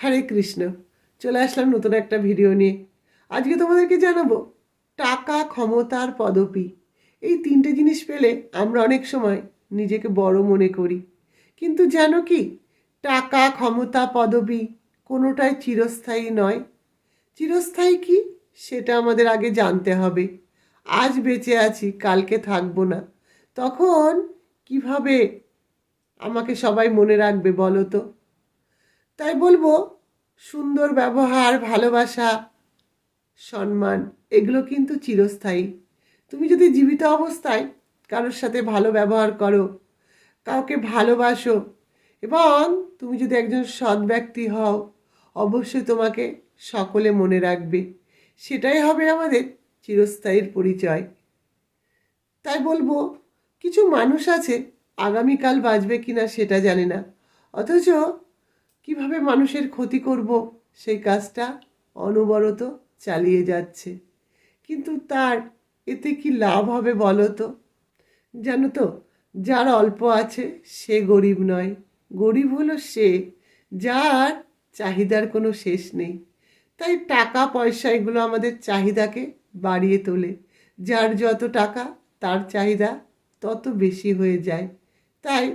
হরে কৃষ্ণ, চলে আসলাম নতুন একটা ভিডিও নিয়ে। আজকে তোমাদেরকে জানাব, টাকা ক্ষমতার পদপি এই তিনটে জিনিস পেলে আমরা অনেক সময় নিজেকে বড় মনে করি। কিন্তু জানো কি, টাকা, ক্ষমতা, পদবি কোনোটাই চিরস্থায়ী নয়। চিরস্থায়ী কি? সেটা আমাদের আগে জানতে হবে। আজ বেঁচে আছি, কালকে থাকব না। তখন কীভাবে আমাকে সবাই মনে রাখবে বলো তো? তাই বলব, সুন্দর ব্যবহার, ভালোবাসা, সম্মান, এগুলো কিন্তু চিরস্থায়ী। তুমি যদি জীবিত অবস্থায় কারোর সাথে ভালো ব্যবহার করো, কাউকে ভালোবাসো, এবং তুমি যদি একজন সৎ ব্যক্তি হও, অবশ্যই তোমাকে সকলে মনে রাখবে। সেটাই হবে আমাদের চিরস্থায়ীর পরিচয়। তাই বলব, কিছু মানুষ আছে, আগামীকাল বাঁচবে কিনা সেটা জানে না। অথচ কীভাবে মানুষের ক্ষতি করব? সেই কাজটা অনবরত চালিয়ে যাচ্ছে। কিন্তু তার এতে কি লাভ হবে বলো তো জানো তো, যার অল্প আছে সে গরিব নয়। গরিব হলো সে যার চাহিদার কোনো শেষ নেই। তাই টাকা, পয়সা এগুলো আমাদের চাহিদাকে বাড়িয়ে তোলে। যার যত টাকা, তার চাহিদা তত বেশি হয়ে যায়। তাই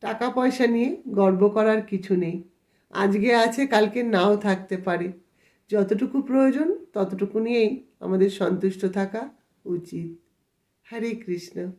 টাকা, পয়সা নিয়ে গর্ব করার কিছু নেই। আজকে আছে, কালকে নাও থাকতে পারে। যতটুকু প্রয়োজন, ততটুকু নিয়েই আমাদের সন্তুষ্ট থাকা উচিত। হরে কৃষ্ণ।